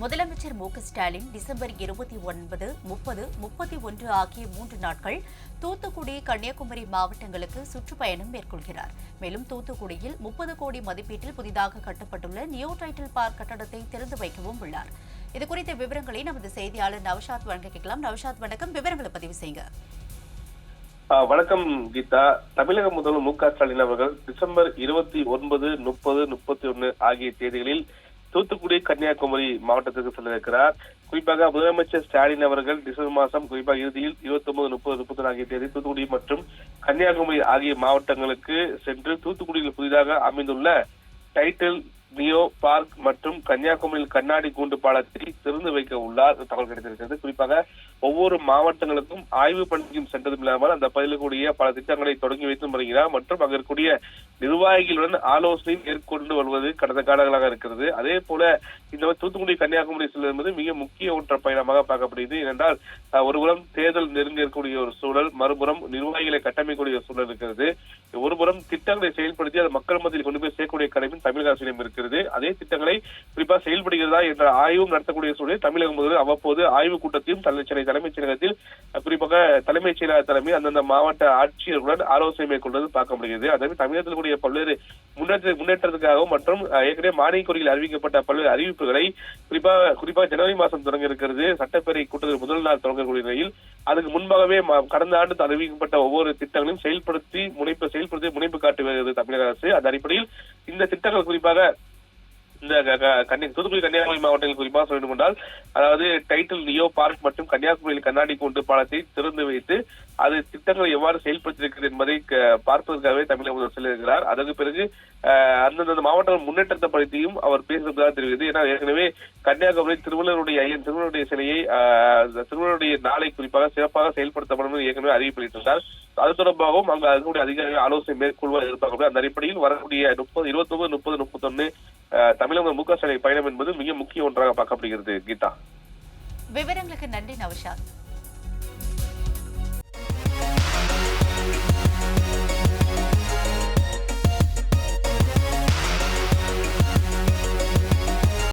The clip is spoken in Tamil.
முதலமைச்சர் மு ஸ்டாலின் டிசம்பர் இருபத்தி ஒன்பது முப்பது முப்பத்தி ஒன்று ஆகிய மூன்று நாட்கள் தூத்துக்குடி கன்னியாகுமரி மாவட்டங்களுக்கு சுற்றுப்பயணம் மேற்கொள்கிறார். மேலும் தூத்துக்குடியில் முப்பது கோடி மதிப்பீட்டில் புதிதாக கட்டப்பட்டுள்ள நியோ டைட்டில் பார்க் கட்டடத்தை திறந்து வைக்கவும் உள்ளார். இதுகுறித்த விவரங்களை நமது செய்தியாளர் நவஷாத் வழங்க கேட்கலாம். நவஷாத் வணக்கம். விவரங்களை பதிவு செய்யுங்க. வணக்கம் கீதா. தமிழக முதல்வர் மு க ஸ்டாலின் அவர்கள் டிசம்பர் இருபத்தி ஒன்பது முப்பது முப்பத்தி ஒன்னு ஆகிய தேதிகளில் தூத்துக்குடி கன்னியாகுமரி மாவட்டத்திற்கு செல்ல இருக்கிறார் குறிப்பாக முதலமைச்சர் ஸ்டாலின் அவர்கள் டிசம்பர் மாதம் குறிப்பாக இறுதியில் இருபத்தி ஒன்பது முப்பது முப்பத்தி ஆகிய தேதி தூத்துக்குடி மற்றும் கன்னியாகுமரி ஆகிய மாவட்டங்களுக்கு சென்று தூத்துக்குடியில் புதிதாக அமைந்துள்ள டைட்டில் நியோ பார்க் மற்றும் கன்னியாகுமரியில் கண்ணாடி கூண்டு பாலத்தை திறந்து வைக்க உள்ளார். தகவல் கிடைத்திருக்கிறது. குறிப்பாக ஒவ்வொரு மாவட்டங்களுக்கும் ஆய்வு பணிக்கும் சென்றதும் இல்லாமல் அந்த பகுதியில் கூடிய பல திட்டங்களை தொடங்கி வைத்து வருகிறார். மற்றும் அங்கு இருக்கக்கூடிய நிர்வாகிகளுடன் ஆலோசனை மேற்கொண்டு வருவது கடந்த காலங்களாக இருக்கிறது. அதே போல இந்த தூத்துக்குடி கன்னியாகுமரி செல்வது என்பது மிக முக்கிய ஒற்ற பயணமாக பார்க்கப்படுகிறது. ஏனென்றால் ஒருபுறம் தேர்தல் நெருங்கி இருக்கக்கூடிய ஒரு சூழல் மறுபுறம் நிர்வாகிகளை கட்டமைக்கக்கூடிய சூழல் இருக்கிறது. ஒருபுறம் திட்டங்களை செயல்படுத்தி அதை மக்கள் மத்தியில் கொண்டு போய் சேர்க்கக்கூடிய கடமையும் தமிழக அரசிடம் இருக்கிறது. அதே திட்டங்களை குறிப்பாக செயல்படுகிறதா என்ற ஆய்வும் நடத்தக்கூடிய சூழலில் தமிழக முதல்வர் அவ்வப்போது ஆய்வுக் கூட்டத்தையும் சென்னை தலைமைச் செயலகத்தில் குறிப்பாக தலைமைச் செயலாளர் தலைமை அந்தந்த மாவட்ட ஆட்சியர்களுடன் ஆலோசனை மேற்கொண்டது பார்க்க முடிகிறது அதே தமிழகத்தில் கூடிய பல்வேறு முன்னேற்ற முன்னேற்றத்துக்காகவும் மற்றும் ஏற்கனவே மானிய கோரிக்கையில் அறிவிக்கப்பட்ட பல்வேறு அறிவிப்புகளை குறிப்பாக குறிப்பாக ஜனவரி மாதம் தொடங்க இருக்கிறது. சட்டப்பேரவை கூட்டத்தில் முதல் நாள் தொடங்கக்கூடிய நிலையில் அதுக்கு முன்பாகவே கடந்த ஆண்டு அறிவிக்கப்பட்ட ஒவ்வொரு திட்டங்களையும் செயல்படுத்தி முனைப்பு செயல்படுத்த இந்த கன்னியா தூத்துக்குடி கன்னியாகுமரி மாவட்டங்கள் குறிப்பாக சொல்ல வேண்டும் என்றால் அதாவது டைட்டில் நியோ பார்க் மற்றும் கன்னியாகுமரியில் கண்ணாடி கூண்டு பாலத்தை திறந்து வைத்து அது திட்டங்களை எவ்வாறு செயல்படுத்தியிருக்கிறது என்பதை பார்ப்பதற்காகவே தமிழக முதல்வர் செல்லிருக்கிறார் அதற்கு பிறகு அந்தந்த மாவட்டங்கள் முன்னேற்றத்தை பற்றியும் அவர் பேசுவதாக தெரிகிறது. ஏன்னா ஏற்கனவே கன்னியாகுமரி திருவள்ளுவருடைய ஐயன் திருவள்ளுவருடைய சிலையை திருவள்ளுவருடைய நாளை குறிப்பாக சிறப்பாக செயல்படுத்தப்படும் என்று ஏற்கனவே அறிவிப்பிட்டிருந்தார் அது தொடர்பாகவும் அங்கு அதனுடைய அதிகாரிகள் ஆலோசனை மேற்கொள்வார் எதிர்பார்க்கப்படுகிறது. அந்த அடிப்படையில் வரக்கூடிய முப்பது இருபத்தி ஒன்பது முப்பது முப்பத்தொன்னு தமிழக முக ஸ்டாலின் பயணம் என்பது மிக முக்கிய ஒன்றாக பார்க்கப்படுகிறது. கீதா. விவரங்களுக்கு நன்றி நவஷாத்